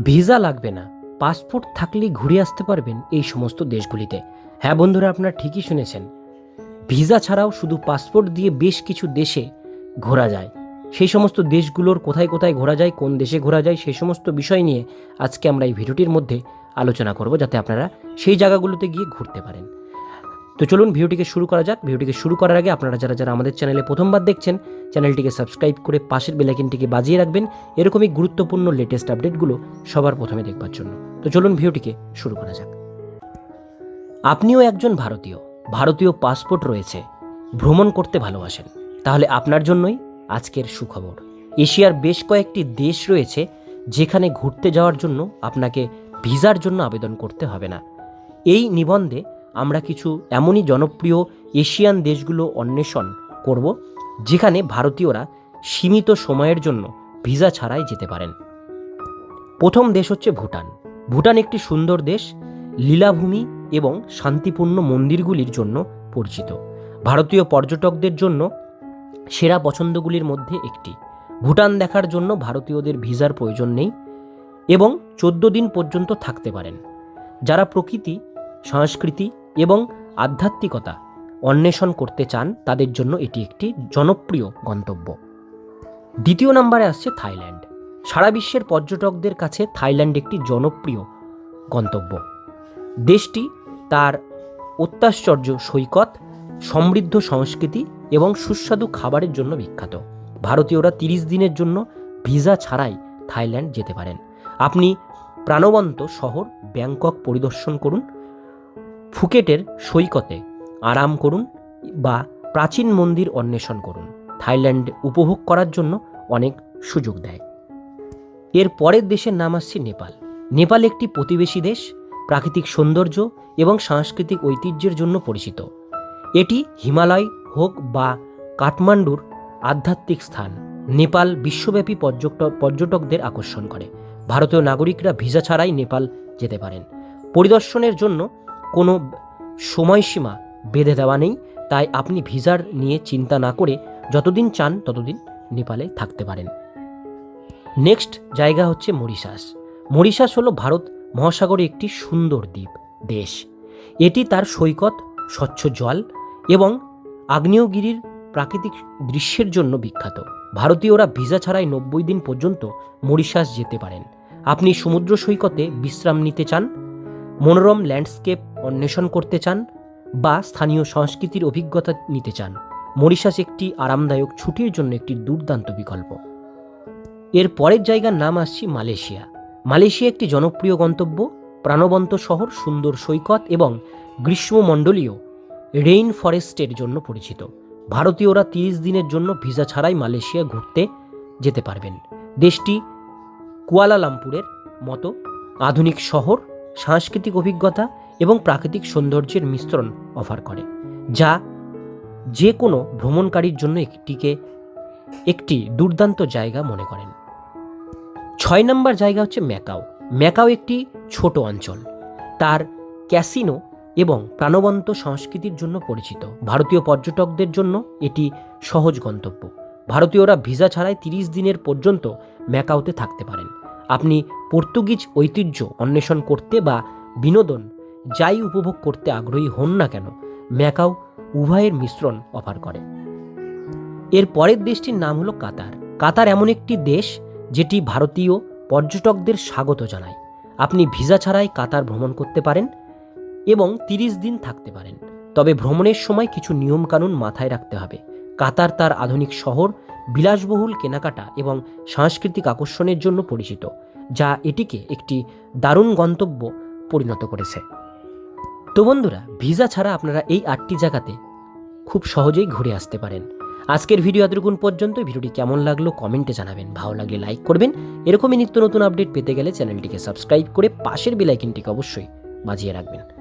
Visa লাগবে না, passport থাকলেই ঘুরে আসতে পারবেন এই সমস্ত দেশগুলিতে। হ্যাঁ বন্ধুরা, আপনারা ঠিকই শুনেছেন। ভিসা ছাড়াও শুধু পাসপোর্ট দিয়ে বেশ কিছু দেশে ঘোরা যায়। সেই সমস্ত দেশগুলোর কোথায় কোথায় ঘোরা যায়, কোন দেশে ঘোরা যায়, সেই সমস্ত বিষয় নিয়ে আজকে আমরা এই ভিডিওটির মধ্যে আলোচনা করব, যাতে আপনারা সেই জায়গাগুলোতে গিয়ে ঘুরতে পারেন। তো চলুন ভিডিওটিকে শুরু করা যাক। ভিডিওটিকে শুরু করার আগে আপনারা যারা যারা আমাদের চ্যানেলে প্রথমবার দেখছেন, চ্যানেলটিকে সাবস্ক্রাইব করে পাশের বেলাইকিনটিকে বাজিয়ে রাখবেন। এরকমই গুরুত্বপূর্ণ লেটেস্ট আপডেটগুলো সবার প্রথমে দেখবার জন্য। তো চলুন ভিডিওটিকে শুরু করা যাক। আপনিও একজন ভারতীয় ভারতীয় পাসপোর্ট রয়েছে, ভ্রমণ করতে ভালোবাসেন। তাহলে আপনার জন্যই আজকের সুখবর। এশিয়ার বেশ কয়েকটি দেশ রয়েছে যেখানে ঘুরতে যাওয়ার জন্য আপনাকে ভিসার জন্য আবেদন করতে হবে না। এই নিবন্ধে আমরা কিছু এমনই জনপ্রিয় এশিয়ান দেশগুলো অন্বেষণ করব, যেখানে ভারতীয়রা সীমিত সময়ের জন্য ভিসা ছাড়াই যেতে পারেন। প্রথম দেশ হচ্ছে ভুটান। ভুটান একটি সুন্দর দেশ, লীলাভূমি এবং শান্তিপূর্ণ মন্দিরগুলির জন্য পরিচিত। ভারতীয় পর্যটকদের জন্য সেরা পছন্দগুলির মধ্যে একটি। ভুটান দেখার জন্য ভারতীয়দের ভিসার প্রয়োজন নেই এবং চোদ্দ দিন পর্যন্ত থাকতে পারেন। যারা প্রকৃতি, সংস্কৃতি এবং আধ্যাত্মিকতা অন্বেষণ করতে চান তাদের জন্য এটি একটি জনপ্রিয় গন্তব্য। দ্বিতীয় নম্বরে আসছে থাইল্যান্ড। সারা বিশ্বের পর্যটকদের কাছে থাইল্যান্ড একটি জনপ্রিয় গন্তব্য। দেশটি তার অত্যাশ্চর্য সৈকত, সমৃদ্ধ সংস্কৃতি এবং সুস্বাদু খাবারের জন্য বিখ্যাত। ভারতীয়রা তিরিশ দিনের জন্য ভিসা ছাড়াই থাইল্যান্ড যেতে পারেন। আপনি প্রাণবন্ত শহর ব্যাংকক পরিদর্শন করুন। ফুকেটের সৈকতে আরাম করুন বা প্রাচীন মন্দির অন্বেষণ করুন। থাইল্যান্ড উপভোগ করার জন্য অনেক সুযোগ দেয়। এর পরের দেশের নাম আসছে নেপাল। নেপাল একটি প্রতিবেশী দেশ, প্রাকৃতিক সৌন্দর্য এবং সাংস্কৃতিক ঐতিহ্যের জন্য পরিচিত। এটি হিমালয় হোক বা কাঠমান্ডুর আধ্যাত্মিক স্থান, নেপাল বিশ্বব্যাপী পর্যটক পর্যটকদের আকর্ষণ করে। ভারতীয় নাগরিকরা ভিসা ছাড়াই নেপাল যেতে পারেন। পরিদর্শনের জন্য কোনো সময়সীমা বেঁধে দেওয়া নেই, তাই আপনি ভিসার নিয়ে চিন্তা না করে যতদিন চান ততদিন নেপালে থাকতে পারেন। নেক্সট জায়গা হচ্ছে মরিশাস। মরিশাস হলো ভারত মহাসাগরে একটি সুন্দর দ্বীপ, দেশ। এটি তার সৈকত, স্বচ্ছ জল এবং আগ্নেয়গিরির প্রাকৃতিক দৃশ্যের জন্য বিখ্যাত। ভারতীয়রা ভিসা ছাড়াই নব্বই দিন পর্যন্ত মরিশাস যেতে পারেন। আপনি সমুদ্র সৈকতে বিশ্রাম নিতে চান মনোরম ল্যান্ডস্কেপ অন্বেষণ করতে চান বা স্থানীয় সংস্কৃতির অভিজ্ঞতা নিতে চান, মরিশাস একটি আরামদায়ক ছুটির জন্য একটি দুর্দান্ত বিকল্প। এর পরের জায়গার নাম আসছি মালয়েশিয়া। মালয়েশিয়া একটি জনপ্রিয় গন্তব্য, প্রাণবন্ত শহর, সুন্দর সৈকত এবং গ্রীষ্মমণ্ডলীয় রেইন ফরেস্টের জন্য পরিচিত। ভারতীয়রা তিরিশ দিনের জন্য ভিসা ছাড়াই মালয়েশিয়া ঘুরতে যেতে পারবেন। দেশটি কুয়ালালামপুরের মতো আধুনিক শহর সাংস্কৃতিক অভিজ্ঞতা এবং প্রাকৃতিক সৌন্দর্যের মিশ্রণ অফার করে, যা যে কোনো ভ্রমণকারীর জন্য একটিকে একটি দুর্দান্ত জায়গা মনে করেন। ছয় নম্বর জায়গা হচ্ছে ম্যাকাও। ম্যাকাও একটি ছোট অঞ্চল। তার ক্যাসিনো এবং প্রাণবন্ত সংস্কৃতির জন্য পরিচিত। ভারতীয় পর্যটকদের জন্য এটি সহজ গন্তব্য। ভারতীয়রা ভিসা ছাড়াই তিরিশ দিনের পর্যন্ত ম্যাকাওতে থাকতে পারেন। আপনি পর্তুগিজ ঐতিহ্য অন্বেষণ করতে বা বিনোদন যাই উপভোগ করতে আগ্রহী হন না কেন, ম্যাকাও উভয়ের মিশ্রণ অফার করে। এর পরের দেশটির নাম হলো কাতার। কাতার এমন একটি দেশ যেটি ভারতীয় পর্যটকদের স্বাগত জানায়। আপনি ভিসা ছাড়াই কাতার ভ্রমণ করতে পারেন এবং তিরিশ দিন থাকতে পারেন। তবে ভ্রমণের সময় কিছু নিয়মকানুন মাথায় রাখতে হবে। কাতার তার আধুনিক শহর, বিলাসবহুল কেনাকাটা এবং সাংস্কৃতিক আকর্ষণের জন্য পরিচিত। যা এটিকে একটি দারুণ গন্তব্য পরিণত করেছে। তো বন্ধুরা, ভিসা ছাড়া আপনারা এই আটটি জায়গাতে খুব সহজেই ঘুরে আসতে পারেন। আজকের ভিডিও এতটুকুন পর্যন্ত ভিডিওটি কেমন লাগল কমেন্টে জানাবেন। ভালো লাগলে লাইক করবেন। এরকমই নিত্য নতুন আপডেট পেতে গেলে চ্যানেলটিকে সাবস্ক্রাইব করে পাশের বেলাইকিনটিকে অবশ্যই বাজিয়ে রাখবেন।